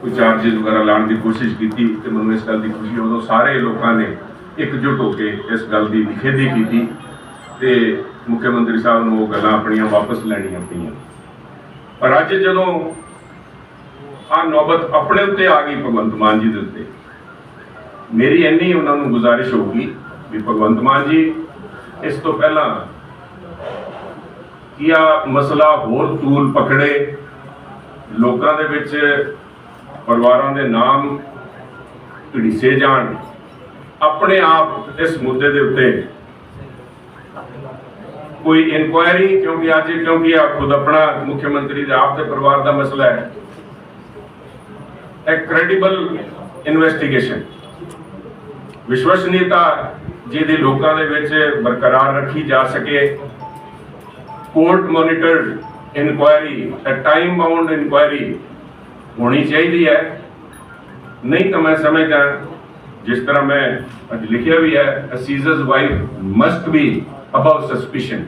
ਕੋਈ ਚਾਰजेस ਵਗੈਰਾ ਲਾਉਣ ਦੀ ਕੋਸ਼ਿਸ਼ ਕੀਤੀ ਤੇ ਮੈਨੂੰ ਇਸ ਗੱਲ ਦੀ ਖੁਸ਼ੀ ਉਦੋਂ ਸਾਰੇ ਲੋਕਾਂ ਨੇ ਇਕਜੁੱਟ ਹੋ ਕੇ ਇਸ ਗੱਲ ਦੀ ਨਿਖੇਧੀ ਕੀਤੀ ਤੇ ਮੁੱਖ ਮੰਤਰੀ ਸਾਹਿਬ ਨੂੰ ਉਹ ਗੱਲਾਂ ਆਪਣੀਆਂ ਵਾਪਸ ਲੈਣੀਆਂ ਪਈਆਂ। ਪਰ ਅੱਜ ਜਦੋਂ ਆ ਨੌਬਤ ਆਪਣੇ ਉੱਤੇ ਆ ਗਈ ਭਗਵੰਤ ਮਾਨ ਜੀ ਦੇ ਉੱਤੇ, ਮੇਰੀ ਇੰਨੀ ਉਹਨਾਂ ਨੂੰ ਗੁਜ਼ਾਰਿਸ਼ ਹੋਊਗੀ ਵੀ ਭਗਵੰਤ ਮਾਨ ਜੀ, ਇਸ ਤੋਂ ਪਹਿਲਾਂ ਕੀ ਆ ਮਸਲਾ ਹੋਰ ਤੂਲ ਪਕੜੇ, ਲੋਕਾਂ ਦੇ ਵਿੱਚ ਪਰਿਵਾਰਾਂ ਦੇ ਨਾਮ ਢਿੱਸੇ ਜਾਣ। ਆਪਣੇ ਆਪ ਇਸ ਮੁੱਦੇ ਦੇ ਉੱਤੇ ਕੋਈ ਇਨਕੁਆਇਰੀ ਕਿਉਂਕਿ ਅੱਜ, ਕਿਉਂਕਿ ਆ ਖੁਦ ਆਪਣਾ ਮੁੱਖ ਮੰਤਰੀ ਦੇ ਆਪ ਦੇ ਪਰਿਵਾਰ ਦਾ ਮਸਲਾ ਹੈ ਇੱਕ ਕ੍ਰੈਡੀਬਲ ਇਨਵੈਸਟੀਗੇਸ਼ਨ ਵਿਸ਼ਵਸਨੀयता ਜਿਹਦੀ ਲੋਕਾਂ ਦੇ ਵਿੱਚ ਬਰਕਰਾਰ ਰੱਖੀ ਜਾ ਸਕੇ। Court monitored inquiry uh time bound inquiry ਹੋਣੀ ਚਾਹੀਦੀ ਹੈ। ਨਹੀਂ ਤਾਂ ਮੈਂ ਸਮਝਦਾ ਜਿਸ ਤਰ੍ਹਾਂ ਮੈਂ ਅੱਜ ਲਿਖਿਆ ਵੀ ਹੈ ਅ Caesar's wife must be above suspicion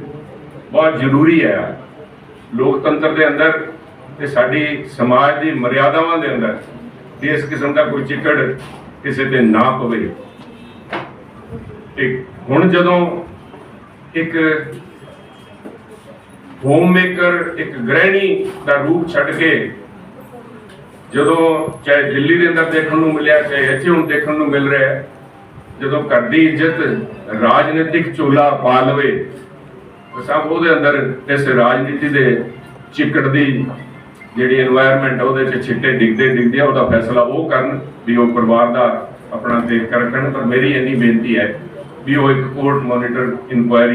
ਬਹੁਤ ਜ਼ਰੂਰੀ ਹੈ ਲੋਕਤੰਤਰ ਦੇ ਅੰਦਰ ਤੇ ਸਾਡੀ ਸਮਾਜ ਦੀ ਮਰਿਆਦਾਵਾਂ ਦੇ ਅੰਦਰ ਇਸ ਕਿਸਮ ਦਾ ਕੋਈ ਚਿੱਕੜ ਕਿਸੇ ਤੇ ਨਾ ਪਵੇ। ਇੱਕ ਹੁਣ ਜਦੋਂ ਇੱਕ ਹੋਮਮੇਕਰ ਇੱਕ ਗ੍ਰਹਿਣੀ ਦਾ ਰੂਪ ਛੱਡ ਕੇ ਜਦੋਂ ਚਾਹੇ ਦਿੱਲੀ ਦੇ ਅੰਦਰ ਦੇਖਣ ਨੂੰ ਮਿਲਿਆ, ਚਾਹੇ ਇੱਥੇ ਹੁਣ ਦੇਖਣ ਨੂੰ ਮਿਲ ਰਿਹਾ ਜਦੋਂ ਘਰ ਦੀ ਇੱਜ਼ਤ ਰਾਜਨੀਤਿਕ ਚੋਲਾ ਪਾ ਲਵੇ, ਤਾਂ ਸਭ ਉਹਦੇ ਅੰਦਰ ਇਸ ਰਾਜਨੀਤੀ ਦੇ ਚਿੱਕੜ ਦੀ ਜਿਹੜੀ এনवायरमेंट ਉਹਦੇ 'ਚ ਛਿੱਟੇ ਡਿੱਗਦੇ ਡਿੱਗਦੇ ਆ, ਉਹਦਾ ਫੈਸਲਾ ਉਹ ਕਰਨ ਵੀ ਉਹ ਪਰਿਵਾਰ ਦਾ ਆਪਣਾ ਦੇਖ ਰੱਖਣ। ਪਰ ਮੇਰੀ ਇੰਨੀ ਬੇਨਤੀ ਹੈ ਵੀ ਉਹ ਇੱਕ ਕੋਰਟ ਮੋਨੀਟਰ ਇਨਕੁਆਇਰੀ